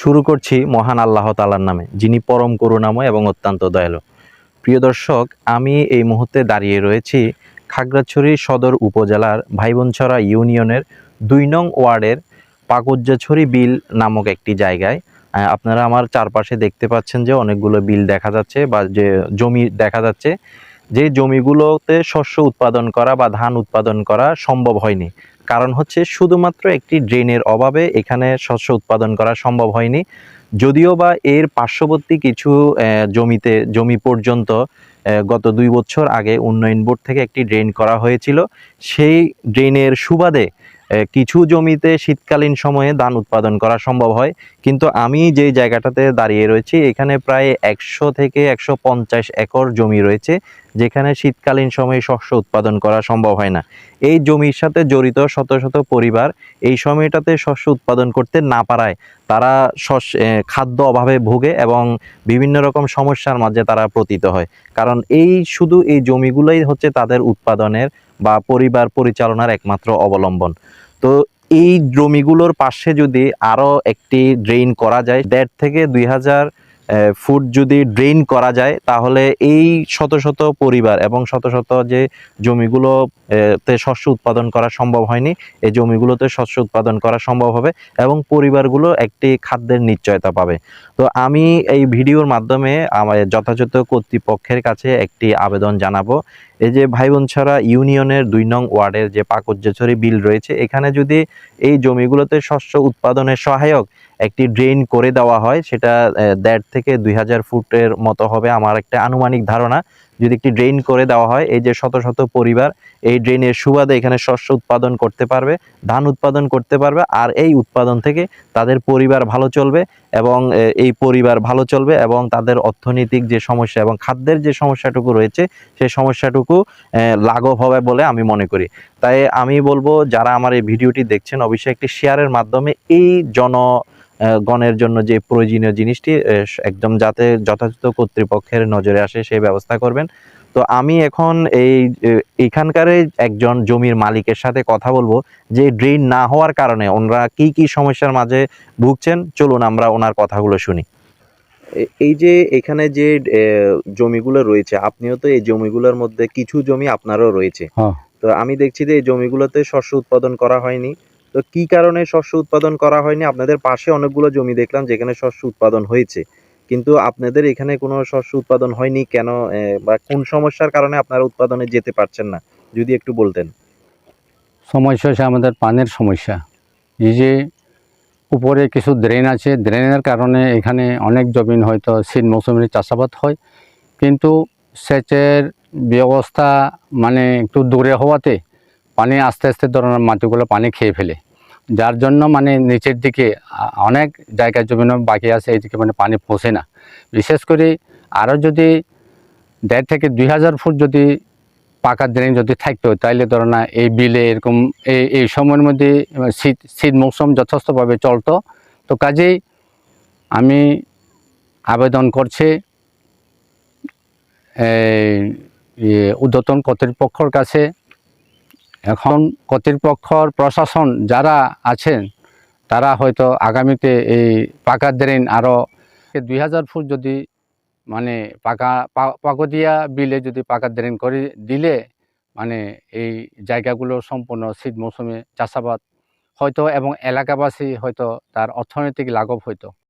শুরু করছি মহান আল্লাহ তালার নামে, যিনি পরম করুণাময় এবং অত্যন্ত দয়ালু। প্রিয় দর্শক, আমি এই মুহূর্তে দাঁড়িয়ে রয়েছি খাগড়াছড়ি সদর উপজেলার ভাইবনছড়া ইউনিয়নের দুই নং ওয়ার্ডের পাকুজ্জাছড়ি বিল নামক একটি জায়গায়। আপনারা আমার চারপাশে দেখতে পাচ্ছেন যে অনেকগুলো বিল দেখা যাচ্ছে বা যে জমি দেখা যাচ্ছে। যে জমিগুলোতে শস্য উৎপাদন করা বা ধান উৎপাদন করা সম্ভব হয়নি। কারণ হচ্ছে শুধুমাত্র একটি ড্রেনের অভাবে এখানে শস্য উৎপাদন করা সম্ভব হয়নি। যদিও বা এর পার্শ্ববর্তী কিছু জমিতে, জমি পর্যন্ত গত দুই বছর আগে উন্নয়ন বোর্ড থেকে একটি ড্রেন করা হয়েছিল। সেই ড্রেনের সুবাদে কিছু জমিতে শীতকালীন সময়ে ধান উৎপাদন করা সম্ভব হয়। কিন্তু আমি যেই জায়গাটাতে দাঁড়িয়ে রয়েছি, এখানে প্রায় একশো থেকে একশো পঞ্চাশ একর জমি রয়েছে, যেখানে শীতকালীন সময়ে শস্য উৎপাদন করা সম্ভব হয় না। এই জমির সাথে জড়িত শত শত পরিবার এই সময়টাতে শস্য উৎপাদন করতে না পারায় তারা শস্য খাদ্য অভাবে ভোগে এবং বিভিন্ন রকম সমস্যার মাঝে তারা পতিত হয়। কারণ এই শুধু এই জমিগুলোই হচ্ছে তাদের উৎপাদনের বা পরিবার পরিচালনার একমাত্র অবলম্বন। তো এই জমিগুলোর পাশে যদি আরও একটি ড্রেন করা যায়, দেড় থেকে দুই হাজার ফুট যদি ড্রেন করা যায়, তাহলে এই শত শত পরিবার এবং শত শত যে জমিগুলো তে শস্য উৎপাদন করা সম্ভব হয়নি, এই জমিগুলোতে শস্য উৎপাদন করা সম্ভব হবে এবং পরিবারগুলো একটি খাদ্যের নিশ্চয়তা পাবে। তো আমি এই ভিডিওর মাধ্যমে আমার যথাযথ কর্তৃপক্ষের কাছে একটি আবেদন জানাব। এই যে ভাই ভাইবনছড়া ইউনিয়নের দুই নং ওয়ার্ডের যে পাকজ্জাছড়ি বিল রয়েছে, এখানে যদি এই জমিগুলোতে শস্য উৎপাদনের সহায়ক একটি ড্রেন করে দেওয়া হয়, সেটা দেড় থেকে দুই হাজার ফুটের মতো হবে আমার একটা আনুমানিক ধারণা। যদি একটি ড্রেন করে দেওয়া হয়, এই যে শত শত পরিবার এই ড্রেনের সুবাদে এখানে শস্য উৎপাদন করতে পারবে, ধান উৎপাদন করতে পারবে, আর এই উৎপাদন থেকে তাদের পরিবার ভালো চলবে এবং এই পরিবার ভালো চলবে এবং তাদের অর্থনৈতিক যে সমস্যা এবং খাদ্যের যে সমস্যাটুকু রয়েছে, সেই সমস্যাটুকু লাঘব হবে বলে আমি মনে করি। তাই আমি বলব, যারা আমার এই ভিডিওটি দেখছেন, অবশ্যই একটি শেয়ারের মাধ্যমে এই জন গণের জন্য যে প্রয়োজনীয় জিনিসটি একদম যাতে যথাযথ কর্তৃপক্ষের নজরে আসে সেই ব্যবস্থা করবেন। তো আমি এখন এই এখানকার একজন জমির মালিকের সাথে কথা বলব যে ড্রেন না হওয়ার কারণে ওনারা কি কি সমস্যার মাঝে ভুগছেন চলুন আমরা ওনার কথাগুলো শুনি। এই যে এখানে যে আহ, জমিগুলো রয়েছে আপনিও তো এই জমিগুলোর মধ্যে কিছু জমি আপনারও রয়েছে। হ্যাঁ। তো আমি দেখছি যে এই জমিগুলোতে শস্য উৎপাদন করা হয়নি। তো কি কারণে শস্য উৎপাদন করা হয়নি? আপনাদের পাশে অনেকগুলো জমি দেখলাম যেখানে শস্য উৎপাদন হয়েছে। কিন্তু আপনাদের এখানে কোনো শস্য উৎপাদন হয়নি কেন? বা কোন সমস্যার কারণে আপনারা উৎপাদনে যেতে পারছেন না? যদি একটু বলতেন। সমস্যা হচ্ছে আমাদের পানের সমস্যা। এই যে উপরে কিছু ড্রেন আছে ড্রেনের কারণে এখানে অনেক জমিন হয়তো শীত মৌসুমে চাষাবাদ হয়। কিন্তু সেচের ব্যবস্থা মানে একটু দূরে হওয়াতে পানি আস্তে আস্তে ধরনের মাটিগুলো পানি খেয়ে ফেলে। যার জন্য মানে নিচের দিকে অনেক জায়গায় জমি বাকি আছে, এইদিকে মানে পানি পৌঁছে না। বিশেষ করে আরও যদি দেড় থেকে দুই হাজার ফুট যদি পাকা ড্রেন যদি থাকতো, তাইলে ধরো না এই বিলে এরকম এই এই সময়ের মধ্যে শীত শীত মৌসুম যথেষ্টভাবে চলতো। তো কাজেই আমি আবেদন করছি, এই ঊর্ধ্বতন কর্তৃপক্ষর কাছে এখন কর্তৃপক্ষর প্রশাসন যারা আছেন, তারা হয়তো আগামীতে এই পাকা ড্রেন আরও দুই হাজার ফুট যদি মানে পাকা পা- পাকতিয়া বিলে যদি পাকা ড্রেন করে দিলে মানে এই জায়গাগুলো সম্পূর্ণ শীত মৌসুমে চাষাবাদ হয়তো এবং এলাকাবাসী হয়তো তার অর্থনৈতিক লাঘব হইতো